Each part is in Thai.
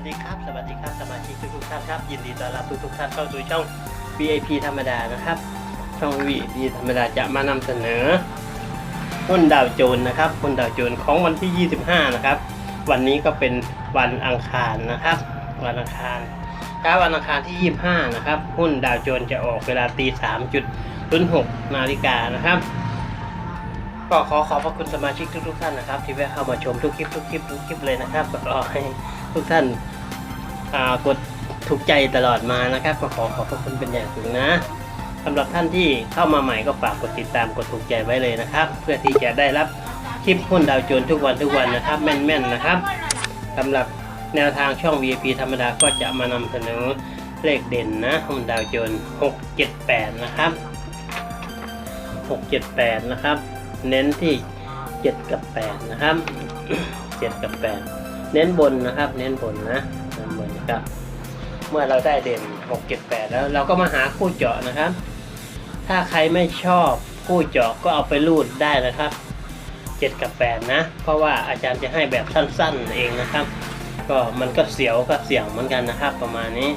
วัสดีครับ สวัสดีครับ สมาชิกทุกท่านครับ ยินดีต้อนรับทุกๆท่านเข้าสู่ช่อง VIP ธรรมดานะครับ ช่อง VIP ธรรมดาจะมานำเสนอหุ้นดาวโจน์นะครับหุ้นดาวโจน์ของวันที่ 25 นะครับ วันนี้ก็เป็นวันอังคารนะครับ วันอังคารถ้าวันอังคารที่ 25 นะครับ หุ้นดาวโจน์จะออกเวลาตี3.06นาฬิกานะครับก็ขอขอบพระคุณสมาชิกทุกๆท่านนะครับ ที่แวะเข้ามาชมทุกคลิปทุกคลิปทุกคลิปเลยนะครับก็ขอให้ทุกท่าน กดถูกใจตลอดมานะครับ ก็ขอขอบพระคุณเป็นอย่างสูงนะสำหรับท่านที่เข้ามาใหม่ก็ฝากกดติดตามกดถูกใจไว้เลยนะครับ เพื่อที่จะได้รับคลิปหุ้นดาวโจนทุกวันทุกวันนะครับ แม่นๆนะครับสำหรับแนวทางช่อง VIP ธรรมดาก็จะมานำเสนอเลขเด่นนะหุ้นดาวโจน678 นะครับ 678 นะครับ เน้นที่ 7 กับ 8 นะครับ 7 กับ 8 เน้นบนนะครับ เน้นบนนะ เน้นบนนะเมื่อเราได้เด่น 6 7 8 แล้วเราก็มาหาคู่เจาะนะครับ ถ้าใครไม่ชอบคู่เจาะก็เอาไปรูดได้นะครับ 7 กับ 8 นะ เพราะว่าอาจารย์จะให้แบบสั้นๆเองนะครับ ก็มันก็เสียวก็เสี่ยงเหมือนกันนะครับ ประมาณนี้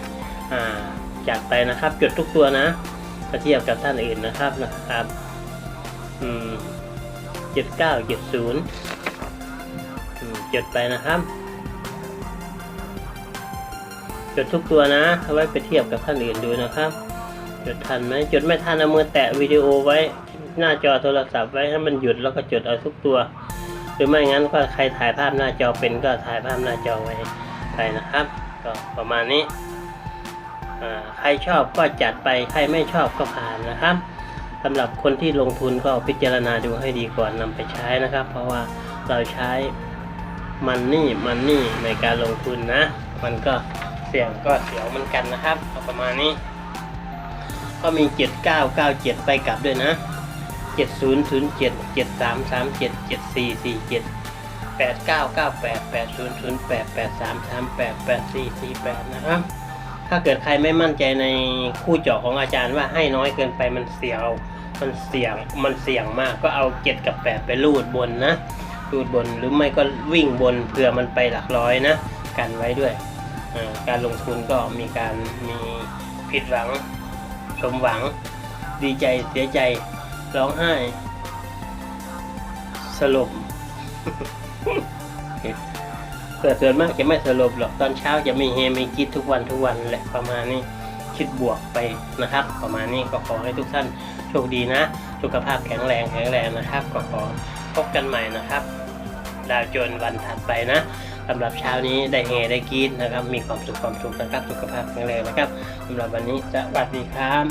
อ่าจัดไปนะครับจดทุกตัวนะเทียบกับท่านอื่นนะครับนะครับอืมเจ็ดเก้าเจ็ดศูนย์จดไปนะครับ จดทุกตัวนะเอาไว้ไปเทียบกับท่านอื่นดูนะครับ จดทันไหมจดไม่ทันเอามือแตะวิดีโอไว้หน้าจอโทรศัพท์ไว้ให้มันหยุดแล้วก็จดเอาทุกตัว หรือไม่งั้นก็ใครถ่ายภาพหน้าจอเป็นก็ถ่ายภาพหน้าจอไว้ไปนะครับ ก็ประมาณนี้ใครชอบก็จัดไปใครไม่ชอบก็ผ่านนะครับสำหรับคนที่ลงทุนก็พิจารณาดูให้ดีก่อนนำไปใช้นะครับ เพราะว่าเราใช้มันนี่มันนี่ในการลงทุนนะ มันก็ เสี่ยงก็เสียวเหมือนกันนะครับเอาประมาณนี้ ก็มี 7997 ไปกลับด้วยนะ 7007 7337 7447 8998 8008 8338 8448 นะครับ ถ้าเกิดใครไม่มั่นใจในคู่เจาะของอาจารย์ว่าให้น้อยเกินไปมันเสียว มันเสี่ยง มันเสี่ยงมาก ก็เอาเจ็ดกับแปดไปรูดบนนะรูดบนหรือไม่ก็วิ่งบนเผื่อมันไปหลักร้อยนะ กันไว้ด้วย การลงทุนก็มีการมีผิดหวัง สมหวัง ดีใจเสียใจ ร้องไห้ สลบแต่ส่วนมากจะไม่สรุปหรอกตอนเช้าจะมีเฮมีคิดทุกวันทุกวันแหละประมาณนี้คิดบวกไปนะครับ ประมาณนี้ก็ขอให้ทุกท่านโชคดีนะ สุขภาพแข็งแรงแข็งแรงนะครับ ก็ขอพบกันใหม่นะครับ ดาวโจนวันถัดไปนะ สำหรับเช้านี้ได้เฮได้กินนะครับ มีความสุขความสุขนะครับสุขภาพแข็งแรงนะครับสำหรับวันนี้สวัสดีครับ